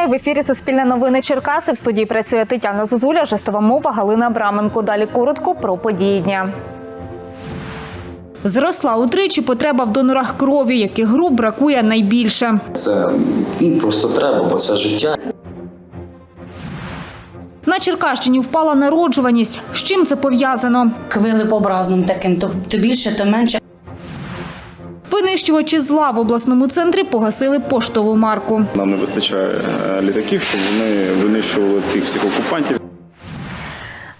Вітаю в ефірі Суспільне новини Черкаси. В студії працює Тетяна Зозуля, жестова мова Галина Абраменко. Далі коротко про події дня. Зросла утричі потреба в донорах крові, яких груп бракує найбільше. Це просто треба, бо це життя. На Черкащині впала народжуваність. З чим це пов'язано? хвилепобразним таким, то, то більше, то менше. Винищувачі зла в обласному центрі погасили поштову марку. Нам не вистачає е, літаків, щоб вони винищували тих всіх окупантів.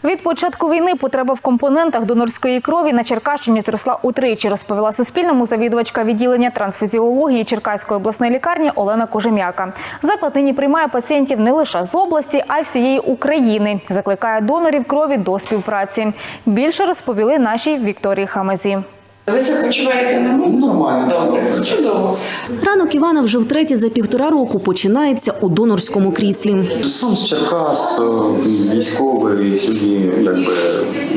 Від початку війни потреба в компонентах донорської крові на Черкащині зросла утричі, розповіла Суспільному завідувачка відділення трансфузіології Черкаської обласної лікарні Олена Кожем'яка. Заклад нині приймає пацієнтів не лише з області, а й всієї України. Закликає донорів крові до співпраці. Більше розповіли нашій Вікторії Хамазі. Ви себе почуваєте нормально? Нормально. Добре, чудово. Ранок Івана вже втретє за півтора року починається у донорському кріслі. Сам з Черкас, е, військовий, сьогодні якби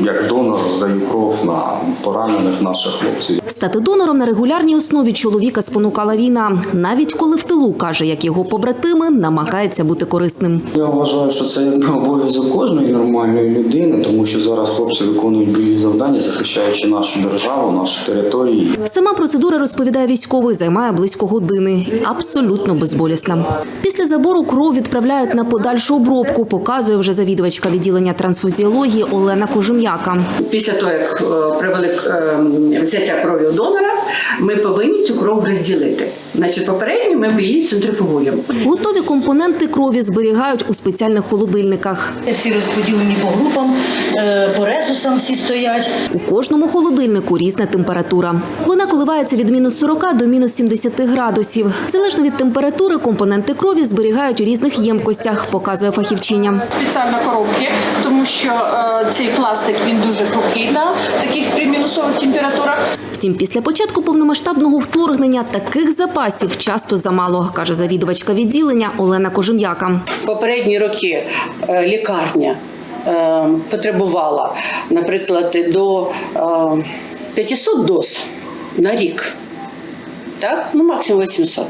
як донор здаю кров на поранених наших хлопців. Стати донором на регулярній основі чоловіка спонукала війна. Навіть коли в тилу каже, як його побратими, намагається бути корисним. Я вважаю, що це якби обов'язок кожної нормальної людини, тому що зараз хлопці виконують бойові завдання, захищаючи нашу державу, наші території. Сама процедура розповідає військовий, займає близько години. Абсолютно безболісна. Після забору кров відправляють на подальшу обробку. Показує вже завідувачка відділення трансфузіології Олена Кожем'яка. Після того, як привели провели е, взяття крові у донора, ми повинні цю кров розділити. Значить, попередньо ми її центрифугуємо. Готові компоненти крові зберігають у спеціальних холодильниках. Всі розподілені по групам, е, по резусам всі стоять. У кожному холодильнику різна температура. Вона коливається від мінус 40 до мінус 70 градусів. Залежно від температури, компоненти крові зберігають у різних ємкостях, показує фахівчиня. спеціально коробки, тому що е, цей пластик він дуже хрупкий на таких при мінусових температурах. Втім, після початку повномасштабного вторгнення таких запасів часто замало, каже завідувачка відділення Олена Кожем'яка. Попередні роки е, лікарня е, потребувала, наприклад, до е, 500 доз на рік. Так? Ну, максимум 800.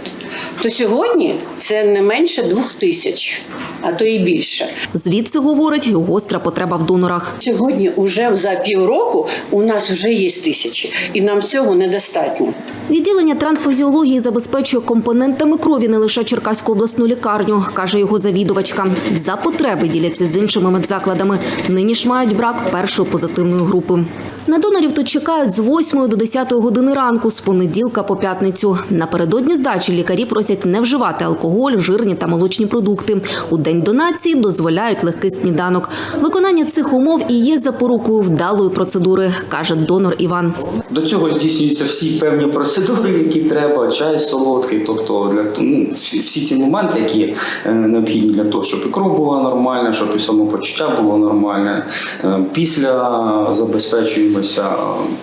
То сьогодні це не менше 2000, а то і більше. Звідси говорить гостра потреба в донорах. Сьогодні, уже за півроку, у нас вже є тисячі, і нам цього недостатньо. Відділення трансфузіології забезпечує компонентами крові не лише Черкаську обласну лікарню, каже його завідувачка. За потреби діляться з іншими медзакладами. Нині ж мають брак першої позитивної групи. На донорів тут чекають з 8 до 10 години ранку, з понеділка по п'ятницю. Напередодні здачі лікарі просять не вживати алкоголь, жирні та молочні продукти. У день донації дозволяють легкий сніданок. Виконання цих умов і є запорукою вдалої процедури, каже донор Іван. До цього здійснюються всі певні процедури, які треба, чай солодкий, тобто для ну, всі, всі ці моменти, які е, необхідні для того, щоб і кров була нормальна, щоб і самопочуття було нормальне. Е, Після забезпечуємося е,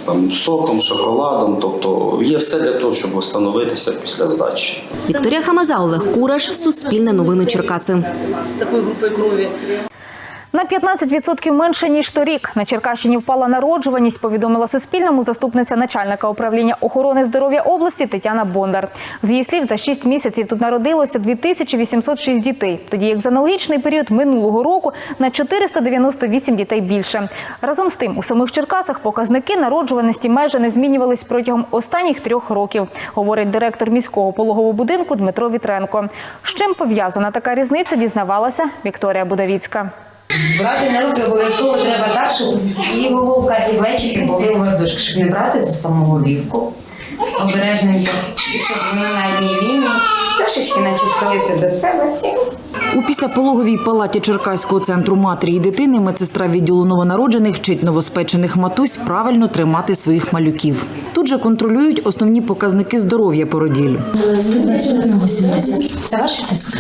там соком, шоколадом, тобто є все для того, щоб встановитися після здачі. Вікторія Хамаза, Олег Кураш, Суспільне новини Черкаси. З такою групою крові. На 15% менше ніж торік. На Черкащині впала народжуваність. Повідомила Суспільному заступниця начальника управління охорони здоров'я області Тетяна Бондар. З її слів, за 6 місяців тут народилося 2806 дітей. Тоді як за аналогічний період минулого року на 498 дітей більше. Разом з тим, у самих Черкасах показники народжуваності майже не змінювались протягом останніх трьох років, говорить директор міського пологового будинку Дмитро Вітренко. З чим пов'язана така різниця, дізнавалася Вікторія Будавіцька. Брати на руки обов'язково треба так, щоб і головка, і плечики були в ладошки, щоб не брати за саму голівку. Обережненько, щоб вони на одній лінії трошечки наче схилити до себе. У післяпологовій палаті Черкаського центру матері і дитини медсестра відділу новонароджених вчить новоспечених матусь правильно тримати своїх малюків. Тут же контролюють основні показники здоров'я породіль. Це ваш тиск?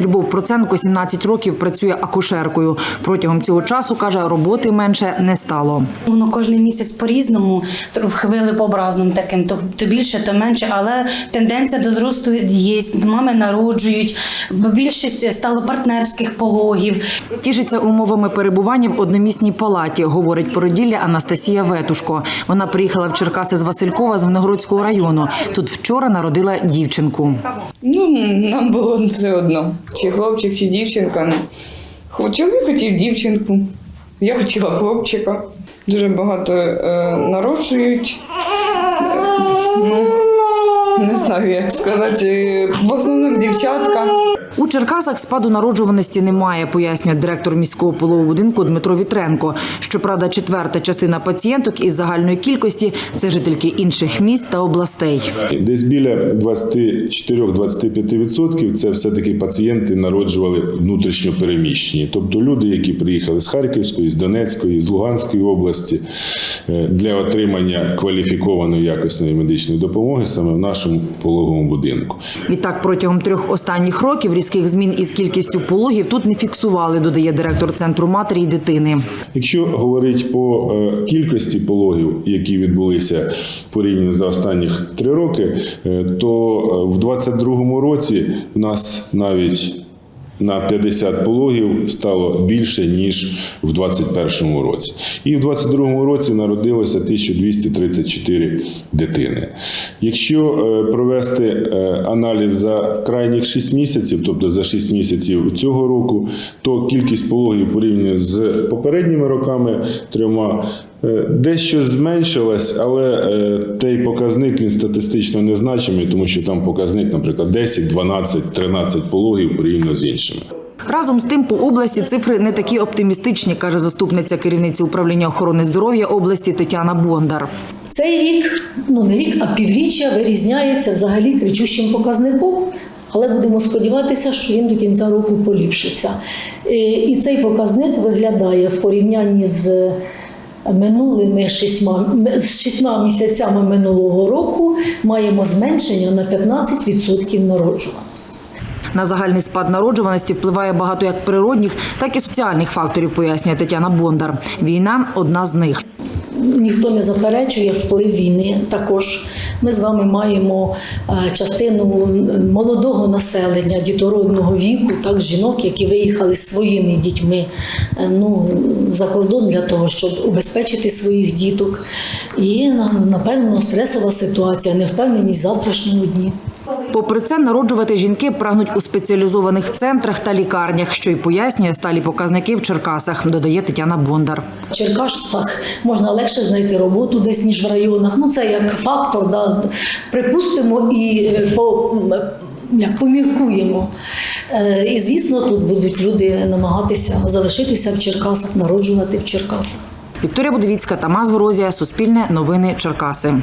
Любов Проценко 17 років працює акушеркою. Протягом цього часу каже, роботи менше не стало. Воно кожен місяць по-різному, в хвилепобразним таким, то, то більше, то менше, але тенденція до зросту є. Мами народжують, бо більшість стало партнерських пологів. Тішиться умовами перебування в одномісній палаті, говорить породілля Анастасія Ветушко. Вона приїхала в Черкаси з Василькова з Виногородського району. Тут вчора народила дівчинку. Ну, нам було все одно, чи хлопчик, чи дівчинка. Чоловік хотів дівчинку, я хотіла хлопчика. Дуже багато е, народжують. Ну, не знаю, як сказати. В основному дівчатка. У Черкасах спаду народжуваності немає, пояснює директор міського пологового будинку Дмитро Вітренко. Щоправда, четверта частина пацієнток із загальної кількості це жительки інших міст та областей. Десь біля 24-25% це все-таки пацієнти народжували внутрішньо переміщені, тобто люди, які приїхали з Харківської, з Донецької, з Луганської області е, для отримання кваліфікованої якісної медичної допомоги саме в нашому пологовому будинку. Відтак, протягом трьох останніх років різких змін із кількістю пологів тут не фіксували, додає директор центру матері і дитини. Якщо говорити по е, кількості пологів, які відбулися порівняно за останніх три роки, е, то е, в 2022 році в нас навіть на 50 пологів стало більше ніж в 2021 році. І в 2022 році народилося 1234 дитини. Якщо е, провести е, аналіз за крайніх 6 місяців, тобто за 6 місяців цього року, то кількість пологів порівняно з попередніми роками трьома дещо зменшилась, але е, той показник він статистично незначимий, тому що там показник, наприклад, 10, 12, 13 пологів порівняно з іншими. Разом з тим, по області цифри не такі оптимістичні, каже заступниця керівниці управління охорони здоров'я області Тетяна Бондар. Цей рік, ну не рік, а півріччя вирізняється взагалі кричущим показником. Але будемо сподіватися, що він до кінця року поліпшиться. Е, І цей показник виглядає в порівнянні з минулими шістьма, з шістьма місяцями минулого року. Маємо зменшення на 15% народжуваності. На загальний спад народжуваності впливає багато як природних, так і соціальних факторів, пояснює Тетяна Бондар. Війна одна з них. Ніхто не заперечує вплив війни. Також ми з вами маємо е, частину молодого населення, дітородного віку, так жінок, які виїхали з своїми дітьми е, ну, за кордон для того, щоб убезпечити своїх діток. І напевно стресова ситуація, невпевненість завтрашнього дня. Попри це, народжувати жінки прагнуть у спеціалізованих центрах та лікарнях, що й пояснює сталі показники в Черкасах, додає Тетяна Бондар. В Черкасах можна легше знайти роботу десь ніж в районах. Ну це як фактор, да. припустимо і е, по, як поміркуємо. Е, І звісно, тут будуть люди намагатися залишитися в Черкасах, народжувати в Черкасах. Вікторія Будовіцька, Тамас Горозія, Суспільне, Новини Черкаси.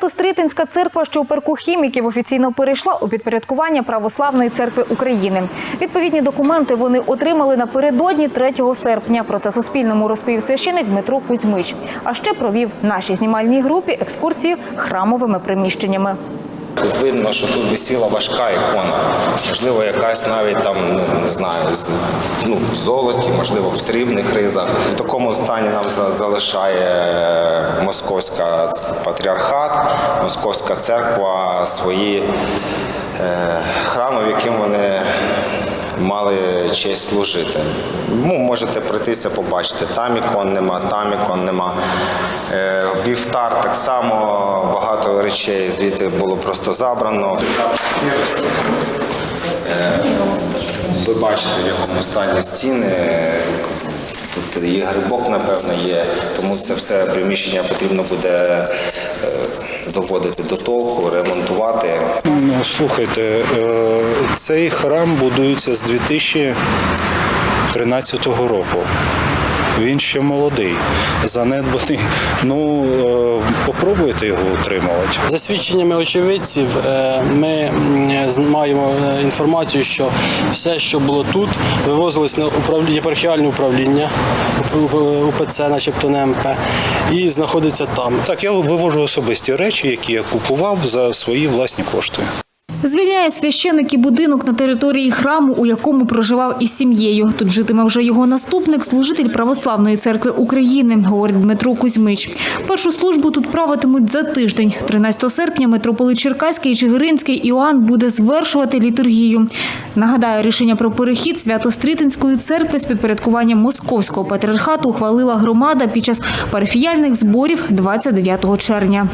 Свято-Стрітинська церква, що у парку хіміків, офіційно перейшла у підпорядкування Православної церкви України. Відповідні документи вони отримали напередодні 3 серпня. Про це Суспільному розповів священик Дмитро Кузьмич. А ще провів нашій знімальній групі екскурсії храмовими приміщеннями. Тут видно, що тут висіла важка ікона. Можливо, якась навіть там, ну, не знаю, ну, в золоті, можливо, в срібних ризах. В такому стані нам залишає московська патріархат, московська церква свої е, храми, в яким вони мали честь служити. Ну, можете пройтися, побачити, там ікон нема, там ікон нема. Е, Вівтар так само багато речей звідти було просто забрано. Е, Ви бачите, в якому стані стіни. Тут є грибок, напевно, є, тому це все приміщення потрібно буде е, доводити до толку, ремонтувати. Ну, Слухайте, е, цей храм будується з 2013 року. Він ще молодий, занедбаний. Ну е, попробуйте його утримувати. За свідченнями очевидців, е, ми маємо е, інформацію, що все, що було тут, вивозилось на управління єпархіальне управління УПЦ, начебто НМП, і знаходиться там. Так, я вивожу особисті речі, які я купував за свої власні кошти. Звільняє священик і будинок на території храму, у якому проживав із сім'єю. Тут житиме вже його наступник, служитель Православної церкви України, говорить Дмитро Кузьмич. Першу службу тут правитимуть за тиждень. 13 серпня митрополит Черкаський і Чигиринський Іоанн буде звершувати літургію. Нагадаю, рішення про перехід Свято-Стрітинської церкви з підпорядкуванням Московського патріархату ухвалила громада під час парафіяльних зборів 29 червня.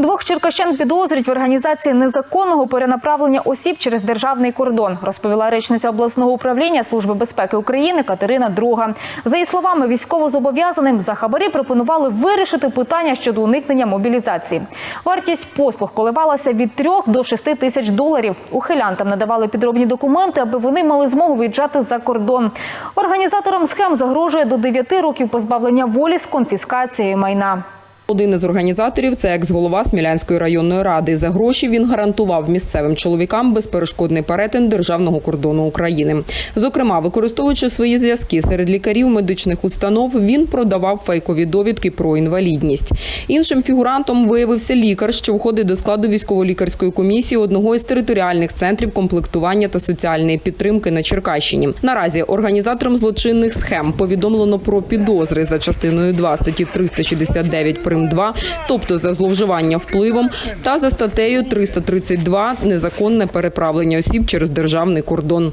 Двох черкащан підозрюють в організації незаконного перенаправлення осіб через державний кордон, розповіла речниця обласного управління Служби безпеки України Катерина Друга. За її словами, військовозобов'язаним за хабарі пропонували вирішити питання щодо уникнення мобілізації. Вартість послуг коливалася від 3 до 6 тисяч доларів. Ухилянтам надавали підробні документи, аби вони мали змогу виїжджати за кордон. Організаторам схем загрожує до 9 років позбавлення волі з конфіскацією майна. Один із організаторів це екс-голова Смілянської районної ради. За гроші він гарантував місцевим чоловікам безперешкодний перетин державного кордону України. Зокрема, використовуючи свої зв'язки серед лікарів медичних установ, він продавав фейкові довідки про інвалідність. Іншим фігурантом виявився лікар, що входить до складу військово-лікарської комісії одного із територіальних центрів комплектування та соціальної підтримки на Черкащині. Наразі організаторам злочинних схем повідомлено про підозри за частиною 2 статті 369 прим. 2, тобто за зловживання впливом, та за статтею 332 незаконне переправлення осіб через державний кордон.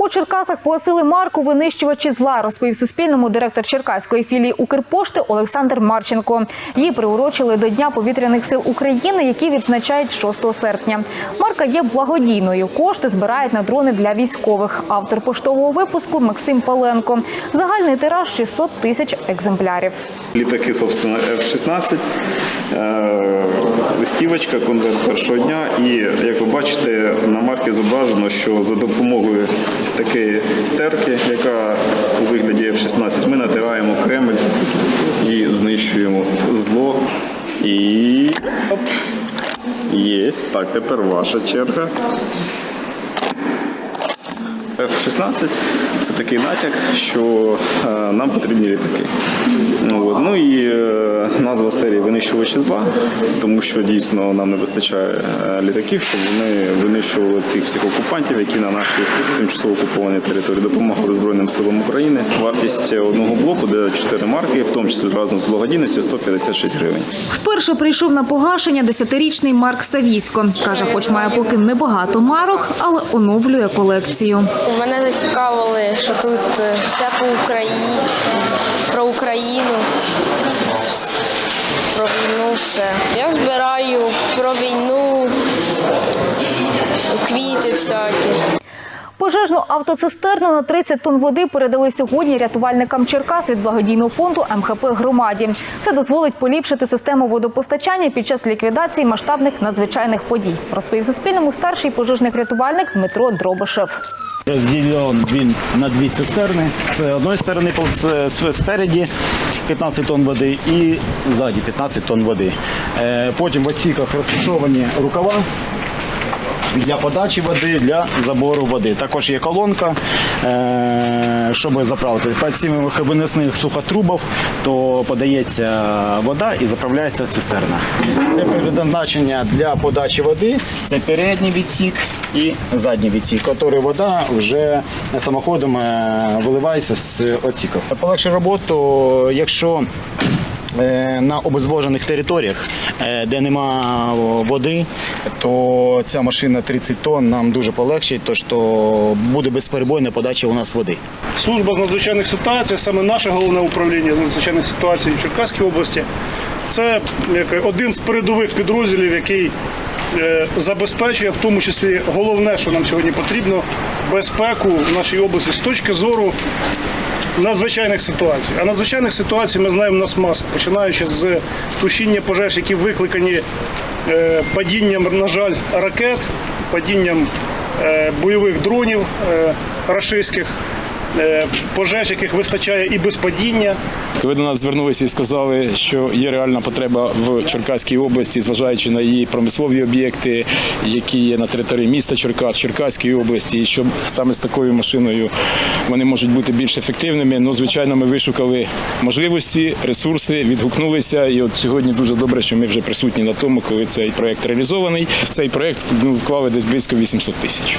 У Черкасах погасили марку винищувачі зла, розповів Суспільному директор Черкаської філії Укрпошти Олександр Марченко. Її приурочили до Дня повітряних сил України, який відзначають 6 серпня. Марка є благодійною. Кошти збирають на дрони для військових. Автор поштового випуску Максим Паленко. Загальний тираж 600 тисяч екземплярів. Літаки, собственно, F-16, е, листівочка, конверт першого дня. І як ви бачите, на марки зображено, що за допомогою такої терки, яка у вигляді F-16, ми натираємо Кремль і знищуємо зло. І оп. Є. Так, тепер ваша черга. F-16 це такий натяк, що е, нам потрібні літаки. Ну, от. ну і е, назва серії винищувачі зла, тому що дійсно нам не вистачає е, літаків, щоб вони винищували тих всіх окупантів, які на нашій тимчасово окупованій території допомагали Збройним силам України. Вартість одного блоку, де 4 марки, в тому числі разом з благодійністю 156 гривень. Вперше прийшов на погашення десятирічний Марк Савісько. Каже, хоч має поки небагато марок, але оновлює колекцію. Мене зацікавили, що тут е, все по Україні, про Україну, про війну все. Я збираю про війну, квіти всякі. Пожежну автоцистерну на 30 тонн води передали сьогодні рятувальникам Черкас від благодійного фонду МХП громаді. Це дозволить поліпшити систему водопостачання під час ліквідації масштабних надзвичайних подій. Розповів Суспільному старший пожежник-рятувальник Дмитро Дробишев. Розділен він на дві цистерни. З одної сторони спереді 15 тонн води і ззаді 15 тонн води. Е, Потім в отсіках розташовані рукава. Для подачі води, для забору води. Також є колонка, е, щоб заправити. Під цими винесних сухотрубів, то подається вода і заправляється цистерна. Це предназначення для подачі води. Це передній відсік і задній відсік, який вода вже самоходом е, виливається з отсіків. Полегшить роботу, якщо на обезвожених територіях, е, де нема води, то ця машина 30 тонн нам дуже полегшить, то що буде безперебойна подача у нас води. Служба з надзвичайних ситуацій, саме наше головне управління з надзвичайних ситуацій в Черкаській області, це один з передових підрозділів, який е, забезпечує в тому числі головне, що нам сьогодні потрібно, безпеку в нашій області з точки зору надзвичайних ситуацій. А надзвичайних ситуацій ми знаємо нас маса, починаючи з тушіння пожеж, які викликані е, падінням, на жаль, ракет, падінням е, бойових дронів е, рашистських. Е, пожеж, яких вистачає і без падіння. Коли до нас звернулися і сказали, що є реальна потреба в Черкаській області, зважаючи на її промислові об'єкти, які є на території міста Черкас, Черкаської області, і що саме з такою машиною вони можуть бути більш ефективними. Ну, звичайно, ми вишукали можливості, ресурси, відгукнулися. І от сьогодні дуже добре, що ми вже присутні на тому, коли цей проект реалізований. В цей проект ну, вклали десь близько 800 тисяч.